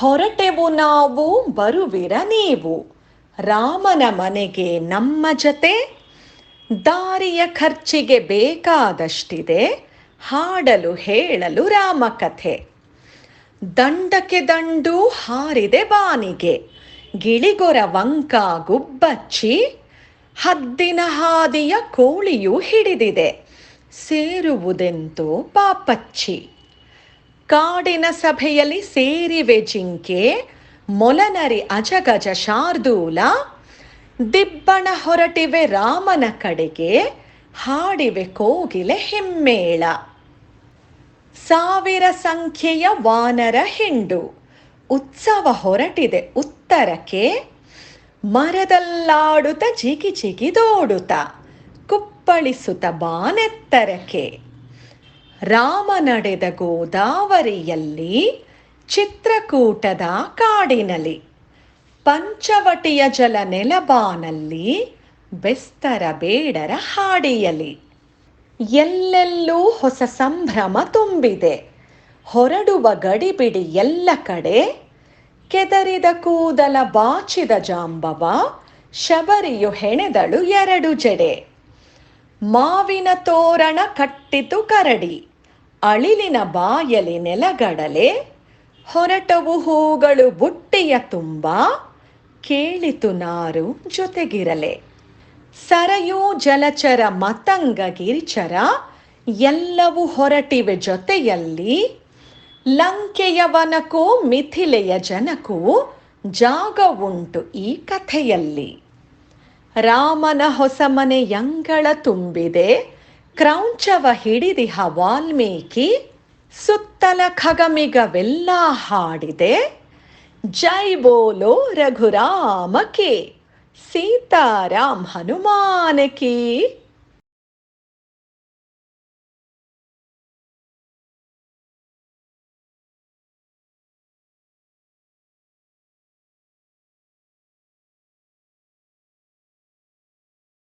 ಹೊರಟೆವು ನಾವು, ಬರುವಿರ ನೀವು. ರಾಮನ ಮನೆಗೆ ನಮ್ಮ ಜತೆ, ದಾರಿಯ ಖರ್ಚಿಗೆ ಬೇಕಾದಷ್ಟಿದೆ, ಹಾಡಲು ಹೇಳಲು ರಾಮಕಥೆ. ದಂಡಕ್ಕೆ ದಂಡು ಹಾರಿದೆ ಬಾನಿಗೆ, ಗಿಳಿಗೊರ ವಂಕ ಗುಬ್ಬಚ್ಚಿ, ಹದ್ದಿನ ಹಾದಿಯ ಕೋಳಿಯು ಹಿಡಿದಿದೆ, ಸೇರುವುದೆಂತೋ ಪಾಪಚ್ಚಿ. ಕಾಡಿನ ಸಭೆಯಲ್ಲಿ ಸೇರಿವೆ ಜಿಂಕೆ ಮೊಲನರಿ ಅಜಗಜ ಶಾರ್ದೂಲ, ದಿಬ್ಬಣ ಹೊರಟಿವೆ ರಾಮನ ಕಡೆಗೆ, ಹಾಡಿವೆ ಕೋಗಿಲೆ ಹಿಮ್ಮೇಳ. ಸಾವಿರ ಸಂಖ್ಯೆಯ ವಾನರ ಹಿಂಡು, ಉತ್ಸವ ಹೊರಟಿದೆ ಉತ್ತರಕ್ಕೆ, ಮರದಲ್ಲಾಡುತ್ತ ಜಿಗಿ ಜಿಗಿದೋಡುತ್ತ ಕುಪ್ಪಳಿಸುತ್ತ ಬಾನೆತ್ತರಕ್ಕೆ. ರಾಮ ನಡೆದ ಗೋದಾವರಿಯಲ್ಲಿ ಚಿತ್ರಕೂಟದ ಕಾಡಿನಲ್ಲಿ ಪಂಚವಟಿಯ ಜಲ ನೆಲಬಾನಲ್ಲಿ ಬೆಸ್ತರ ಬೇಡರ ಹಾಡಿಯಲಿ. ಎಲ್ಲೆಲ್ಲೂ ಹೊಸ ಸಂಭ್ರಮ ತುಂಬಿದೆ. ಹೊರಡುವ ಗಡಿಬಿಡಿ ಎಲ್ಲ ಕಡೆ ಕೆದರಿದ ಕೂದಲ ಬಾಚಿದ ಜಾಂಬವ, ಶಬರಿಯು ಹೆಣೆದಳು ಎರಡು ಜಡೆ. ಮಾವಿನ ತೋರಣ ಕಟ್ಟಿತು ಕರಡಿ. ಅಳಿಲಿನ ಬಾಯಲಿ ನೆಲಗಡಲೆ, ಹೊರಟವು ಹೂಗಳು ಬುಟ್ಟಿಯ ತುಂಬ, ಕೇಳಿತು ನಾರು ಜೊತೆಗಿರಲೆ. ಸರಯೂ ಜಲಚರ ಮತಂಗ ಗಿರಿಚರ, ಎಲ್ಲವೂ ಹೊರಟಿವೆ ಜೊತೆಯಲ್ಲಿ. ಲಂಕೆಯ ವನಕ್ಕೂ ಮಿಥಿಲೆಯ ಜನಕ್ಕೂ ಜಾಗ ಉಂಟು ಈ ಕಥೆಯಲ್ಲಿ. ರಾಮನ ಹೊಸ ಮನೆ ಯಂಗಳ ತುಂಬಿದೆ ಕ್ರೌಂಚವ ಹಿಡಿದಿಹ ವಾಲ್ಮೀಕಿ ಸುತ್ತಲ ಖಗಮಿಗವೆಲ್ಲ ಹಾಡಿದೆ ಜೈ ಬೋಲೋ ರಘುರಾಮ ಕಿ ಸೀತಾರಾಮ್ ಹನುಮಾನ ಕಿ.